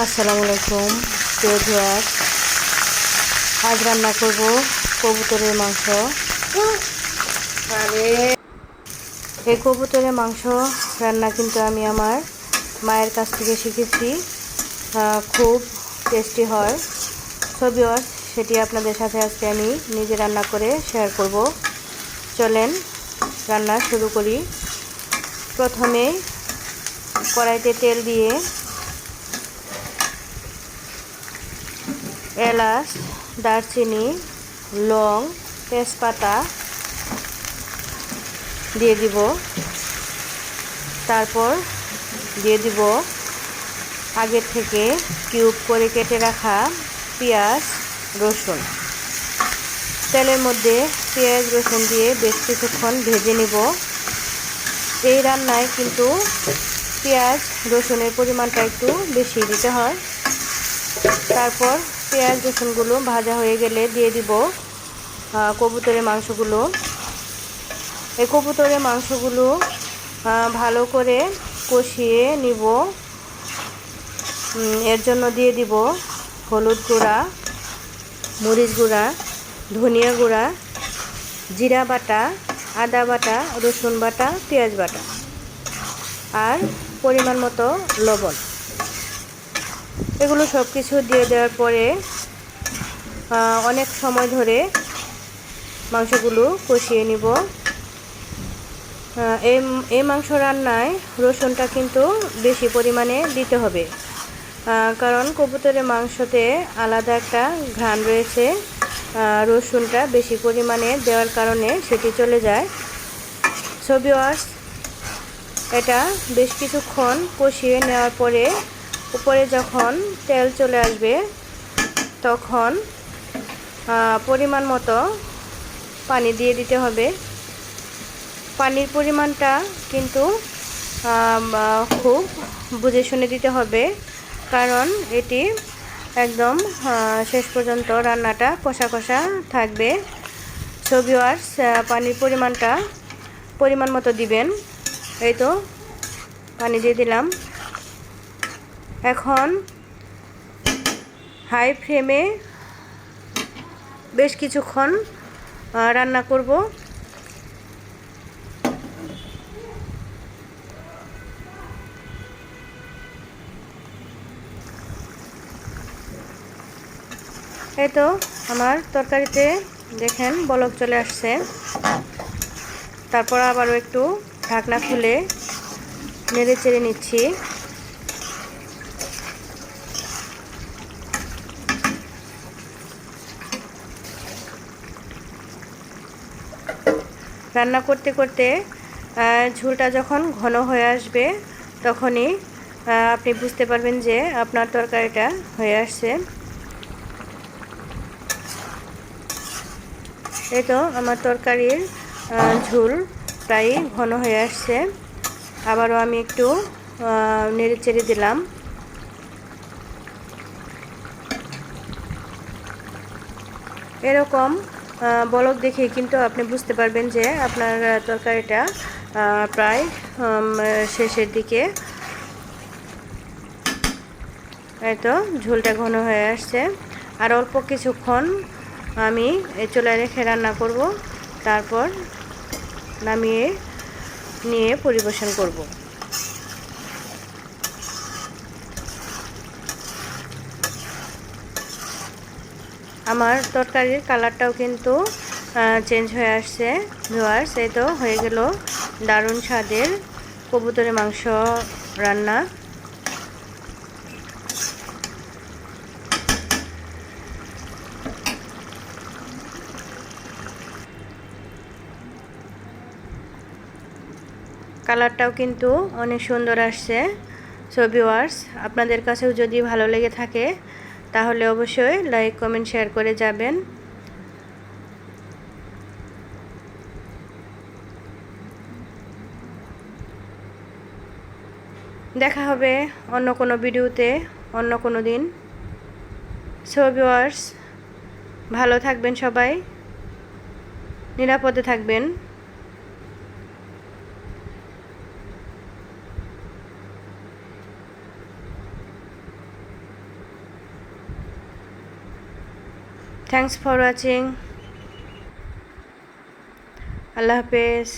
আসসালামু আলাইকুম প্রিয় ভিউয়ার আজ রান্না করব কবুতরের মাংস। এই কবুতরের মাংস রান্না কিন্তু আমি আমার মায়ের কাছ থেকে শিখেছি। খুব টেস্টি হয়। ভিউয়ার সেটি আপনাদের সাথে আজকে আমি নিজে রান্না করে শেয়ার করব। চলেন রান্না শুরু করি। প্রথমে কড়াইতে তেল দিয়ে এলাচ, দারচিনি, লং তেজপাতা দিয়ে দিব। তারপর দিয়ে দিব আগের থেকে কিউব করে কেটে রাখা পেঁয়াজ, রসুন। তেলের মধ্যে পেঁয়াজ, রসুন দিয়ে বেশ কিছুক্ষণ ভেজে নিব। এই রান্নায় কিন্তু পেঁয়াজ, রসুনের পরিমাণটা একটু বেশি দিতে হয়। তারপর পেঁয়াজ রসুনগুলো ভাজা হয়ে গেলে দিয়ে দিব কবুতরের মাংসগুলো। এই কবুতরের মাংসগুলো ভালো করে কষিয়ে নিব। এর জন্য দিয়ে দিব হলুদ গুঁড়া, মরিচ গুঁড়া, ধনিয়া গুঁড়া, জিরা বাটা, আদা বাটা, রসুন বাটা, পেঁয়াজ বাটা, আর পরিমাণ মতো লবণ। এগুলো সব কিছু দিয়ে দেওয়ার পরে অনেক সময় ধরে মাংসগুলো কষিয়ে নিব। এই এই মাংস রান্নায় রসুনটা কিন্তু বেশি পরিমাণে দিতে হবে। কারণ কবুতরের মাংসতে আলাদা একটা ঘ্রাণ রয়েছে। রসুনটা বেশি পরিমাণে দেওয়ার কারণে সেটি চলে যায়। ছবি এটা বেশ কিছুক্ষণ কষিয়ে নেওয়ার পরে উপরে যখন তেল চলে আসবে, তখন পরিমাণ মতো পানি দিয়ে দিতে হবে। পানির পরিমাণটা কিন্তু খুব বুঝে শুনে দিতে হবে, কারণ এটি একদম শেষ পর্যন্ত রান্নাটা কষা কষা থাকবে। ছবি আর পানির পরিমাণটা পরিমাণ মতো দিবেন। এই তো, পানি দিয়ে দিলাম। এখন হাই ফ্লেমে বেশ কিছুক্ষণ রান্না করব। এই তো আমার তরকারিতে দেখেন বলক চলে আসছে। তারপর আবারও একটু ঢাকনা খুলে নেড়ে চেড়ে নিচ্ছি। রান্না করতে করতে ঝোলটা যখন ঘন হয়ে আসবে, তখনই আপনি বুঝতে পারবেন যে আপনার তরকারিটা হয়ে আসছে। এই তো আমার তরকারির ঝোল প্রায় ঘন হয়ে আসছে। আবারও আমি একটু নেড়ে চেড়ে দিলাম। এরকম বলক দেখে কিন্তু আপনি বুঝতে পারবেন যে আপনার তরকারিটা প্রায় শেষের দিকে। তো, ঝোলটা ঘন হয়ে আসছে। আর অল্প কিছুক্ষণ আমি চুলায় রেখে রান্না করব। তারপর নামিয়ে নিয়ে পরিবেশন করব। আমার তরকারির কালারটাও কিন্তু চেঞ্জ হয়ে আসছে। ভিওয়ার্স এই তো হয়ে গেল দারুণ স্বাদের কবুতরের মাংস রান্না। কালারটাও কিন্তু অনেক সুন্দর আসছে। সো ভিউয়ার্স, আপনাদের কাছেও যদি ভালো লেগে থাকে তাহলে অবশ্যই লাইক কমেন্ট শেয়ার করে যাবেন। দেখা হবে অন্য কোনো ভিডিওতে, অন্য কোনো দিন। সো ভিউয়ার্স ভালো থাকবেন সবাই। নিরাপদে থাকবেন। থ্যাংকস ফর ওয়াচিং আল্লাহ হাফেজ।